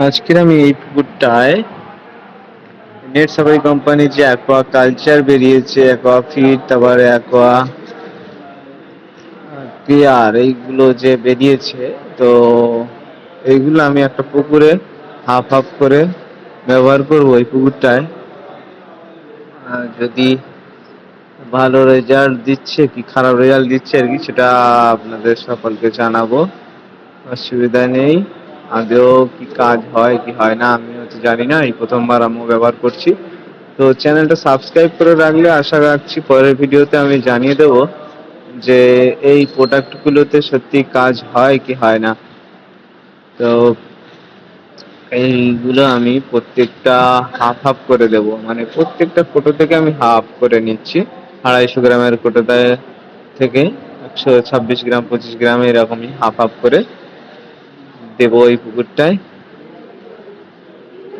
আজকের আমি এই পুকুরটায় নেট সাফারি কোম্পানি যে অ্যাকোয়া কালচার বেরিয়েছে অ্যাকোয়া ফিট তারপরে অ্যাকোয়া ক্লিয়ার এইগুলো যে বেরিয়েছে, তো এইগুলো আমি একটা পুকুরে হাফ হাফ করে ব্যবহার করব এই পুকুরটায়। যদি ভালো রেজাল্ট দিচ্ছে কি, খারাপ রেজাল্ট দিচ্ছে আর কি, সেটা আপনাদের সকলকে জানাব। অসুবিধা নেই। আদৌ কি কাজ হয়, কি হয় না আমি হচ্ছে জানি না, এই প্রথমবার আমি ব্যবহার করছি। তো চ্যানেলটা সাবস্ক্রাইব করে রাখলে আশা রাখছি পরের ভিডিওতে আমি জানিয়ে দেব যে এই প্রোডাক্টগুলোতে সত্যি কাজ হয় কি হয় না। তো এইগুলো আমি প্রত্যেকটা হাফ হাফ করে দেব। মানে প্রত্যেকটা কোটো থেকে আমি হাফ করে নিচ্ছি। আড়াইশো গ্রামের কোটোতে থেকে একশো ছাব্বিশ গ্রাম, পঁচিশ গ্রাম এরকমই হাফ হাফ করে দেবো এই পুকুরটায়।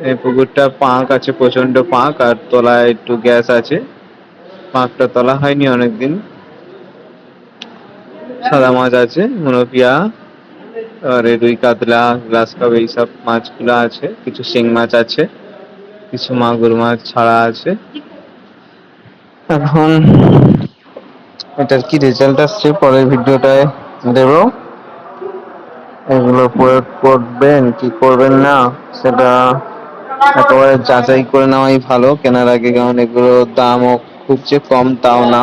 এই পুকুরটা পাঁক আছে প্রচণ্ড পাঁক, আর তলায় একটু গ্যাস আছে। পাঁকটা তলা হয়নি অনেকদিন। সাদা মাছ আছে মনোপিয়া আর রুই কাতলা, গ্লাস কাপ এইসব মাছগুলো আছে। কিছু শিং মাছ আছে, কিছু মাগুর মাছ, ছাড়া আছে। এখন এটার কি রেজাল্ট আসছে? পরের ভিডিওটায় দেব। এগুলো প্রয়োগ করবেন কি করবেন না, সেটা একেবারে যাচাই করে নেওয়াই ভালো। কেনার আগে কারণ এগুলোর দামও খুব যে কম, তাও না।